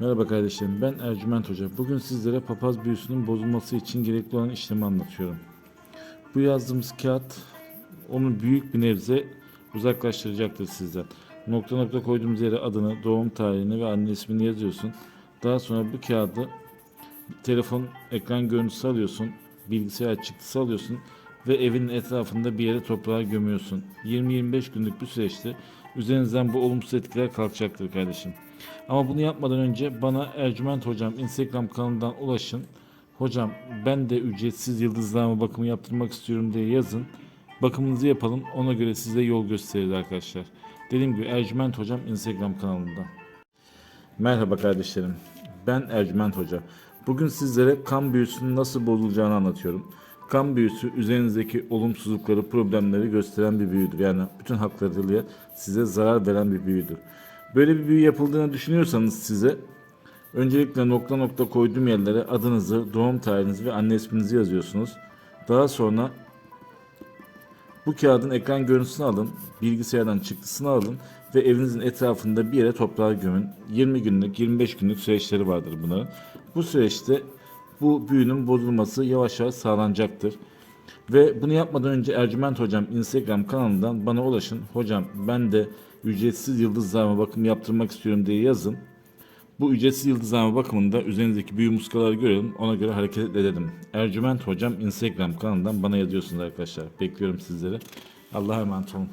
Merhaba kardeşlerim, ben Ercüment Hoca. Bugün sizlere papaz büyüsünün bozulması için gerekli olan işlemi anlatıyorum. Bu yazdığımız kağıt onu büyük bir nebze uzaklaştıracaktır sizden. Nokta nokta koyduğumuz yere adını, doğum tarihini ve anne ismini yazıyorsun. Daha sonra bu kağıdı telefon ekran görüntüsü alıyorsun, bilgisayar çıktısı alıyorsun ve evin etrafında bir yere toprağa gömüyorsun. 20-25 günlük bir süreçte üzerinizden bu olumsuz etkiler kalkacaktır kardeşim. Ama bunu yapmadan önce bana Ercüment Hocam Instagram kanalından ulaşın. Hocam ben de ücretsiz yıldızlama bakımı yaptırmak istiyorum diye yazın. Bakımınızı yapalım. Ona göre size yol gösteririz arkadaşlar. Dediğim gibi Ercüment Hocam Instagram kanalında. Merhaba kardeşlerim. Ben Ercüment Hoca. Bugün sizlere kan büyüsünün nasıl bozulacağını anlatıyorum. Kan büyüsü üzerinizdeki olumsuzlukları, problemleri gösteren bir büyüdür. Yani bütün haklarıyla size zarar veren bir büyüdür. Böyle bir büyü yapıldığını düşünüyorsanız size öncelikle nokta nokta koyduğum yerlere adınızı, doğum tarihinizi ve anne isminizi yazıyorsunuz. Daha sonra bu kağıdın ekran görüntüsünü alın, bilgisayardan çıktısını alın ve evinizin etrafında bir yere toprağa gömün. 20 günlük, 25 günlük süreçleri vardır bunların. Bu süreçte bu büyünün bozulması yavaş yavaş sağlanacaktır. Ve bunu yapmadan önce Ercüment Hocam Instagram kanalından bana ulaşın. Hocam ben de ücretsiz yıldızlarıma bakım yaptırmak istiyorum diye yazın. Bu ücretsiz yıldızlama bakımında üzerinizdeki büyü muskaları görelim. Ona göre hareket edelim. Ercüment Hocam Instagram kanalından bana yazıyorsunuz arkadaşlar. Bekliyorum sizleri. Allah'a emanet olun.